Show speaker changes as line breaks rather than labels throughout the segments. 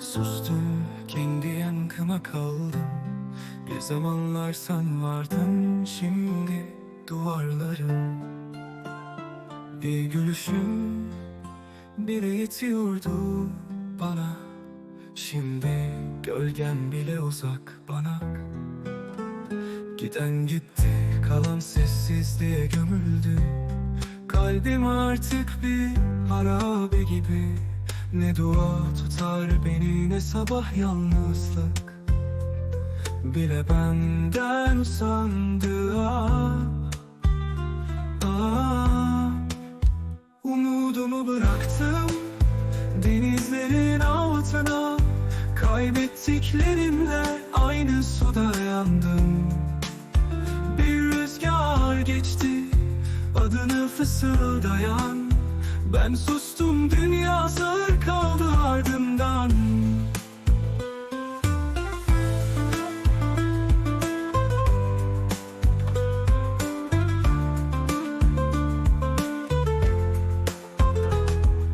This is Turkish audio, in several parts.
Sustum kendi yankıma kaldım. Bir zamanlar sen vardın şimdi duvarlarım. Bir gülüşün bile yetiyordu bana. Şimdi gölgen bile uzak bana. Giden gitti kalan sessizliğe gömüldü. Kalbim artık bir harabe gibi Ne dua tutar beni ne sabah yalnızlık. Bile benden usandı ah, ah. Umudumu bıraktım denizlerin altına. Kaybettiklerimle aynı suda yandım. Bir rüzgar geçti adını fısıldayan Ben sustum dünya sağır kaldı ardımdan.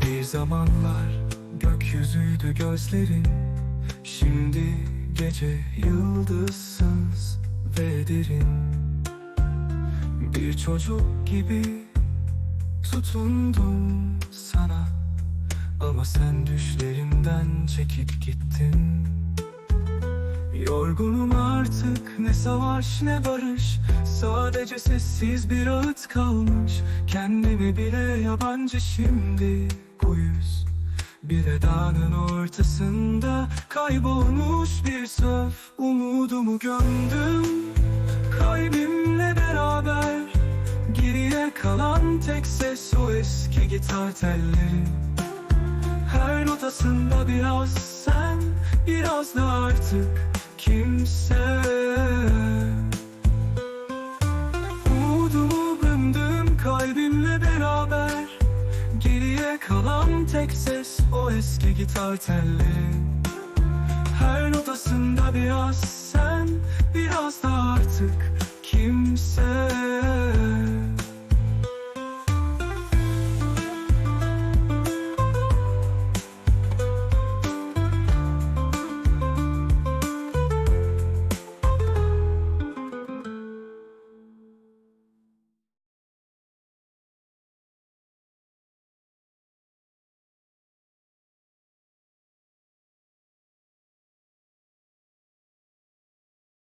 Bir zamanlar gökyüzüydü gözlerin Şimdi gece yıldızsız ve derin. Bir çocuk gibi tutundum sana. Ama sen düşlerimden çekip gittin. Yorgunum artık ne savaş ne barış. Sadece sessiz bir ağıt kalmış. Kendimi bile yabancı şimdi. Bu yüz Bir edanın ortasında kaybolmuş bir söv Umudumu gömdüm beraber Geriye kalan tek ses o eski gitar telleri. Her notasında biraz sen biraz da artık kimse. Umudumu gömdüm kalbimle beraber. Geriye kalan tek ses o eski gitar telleri. Her notasında biraz sen biraz da artık